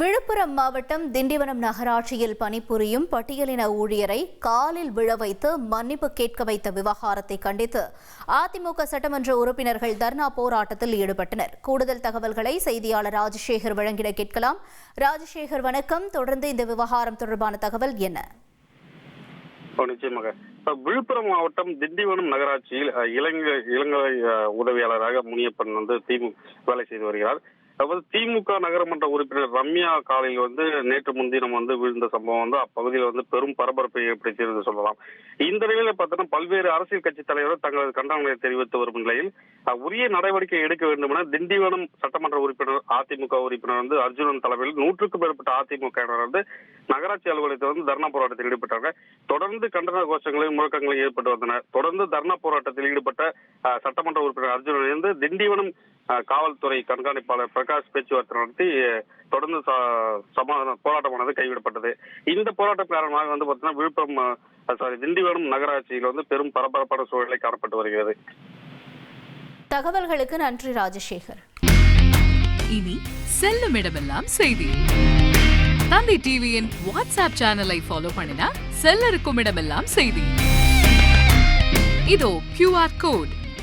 விழுப்புரம் மாவட்டம் திண்டிவனம் நகராட்சியில் பணிபுரியும் பட்டியலின ஊழியரை காலில் விழ வைத்து மன்னிப்பு கேட்க வைத்த விவகாரத்தை கண்டித்து அதிமுக சட்டமன்ற உறுப்பினர்கள் தர்ணா போராட்டத்தில் ஈடுபட்டனர். கூடுதல் தகவல்களை செய்தியாளர் ராஜசேகர் வழங்கிட கேட்கலாம். ராஜசேகர் வணக்கம். தொடர்ந்து இந்த விவகாரம் தொடர்பான தகவல் என்ன? நிச்சயமாக. விழுப்புரம் மாவட்டம் திண்டிவனம் நகராட்சியில் இலங்கை இளங்க இளங்கலை உதவியாளராக முனியப்பன் வந்து திமுக வேலை செய்து வருகிறார். அதாவது திமுக நகரமன்ற உறுப்பினர் ரம்யா காலையில் வந்து நேற்று முன்தினம் வந்து விழுந்த சம்பவம் வந்து அப்பகுதியில் வந்து பெரும் பரபரப்பை ஏற்படுத்தியிருந்து சொல்லலாம். இந்த நிலையில பார்த்தோன்னா பல்வேறு அரசியல் கட்சி தலைவர்கள் தங்களது கண்டனங்களை தெரிவித்து வரும் நிலையில் உரிய நடவடிக்கை எடுக்க வேண்டும் என திண்டிவனம் சட்டமன்ற உறுப்பினர் அதிமுக உறுப்பினர் வந்து அர்ஜுனன் தலைமையில் நூற்றுக்கும் மேற்பட்ட அதிமுக வந்து நகராட்சி அலுவலகத்தில் வந்து தர்ணா போராட்டத்தில் ஈடுபட்டாங்க. தொடர்ந்து கண்டன கோஷங்களையும் முழக்கங்களையும் ஏற்பட்டு வந்தன தொடர்ந்து தர்ணா போராட்டத்தில் ஈடுபட்ட சட்டமன்ற உறுப்பினர் அர்ஜுனன் இருந்து திண்டிவனம் காவல்துறை கண்காணிப்பாளர் பிரகாஷ் பேச்சுவார்த்தை நடத்தி தொடர்ந்து ச- சமாதான போராட்டமானது கைவிடப்பட்டது. இந்த போராட்டம் காரணமாக வந்து பார்த்தீங்கன்னா விழுப்புரம் சாரி திண்டிவனம் நகராட்சியில் வந்து பெரும் பரபரப்பான சூழ்நிலை காணப்பட்டு வருகிறது. தகவல்களுக்கு நன்றி ராஜசேகர். இனி செல்லும் இடமெல்லாம் செய்தி. தந்தி டிவியின் வாட்ஸ்அப் சேனலை ஃபாலோ பண்ணினா செல்ல இருக்கும் இடமெல்லாம் செய்தி. இதோ கியூஆர் கோட்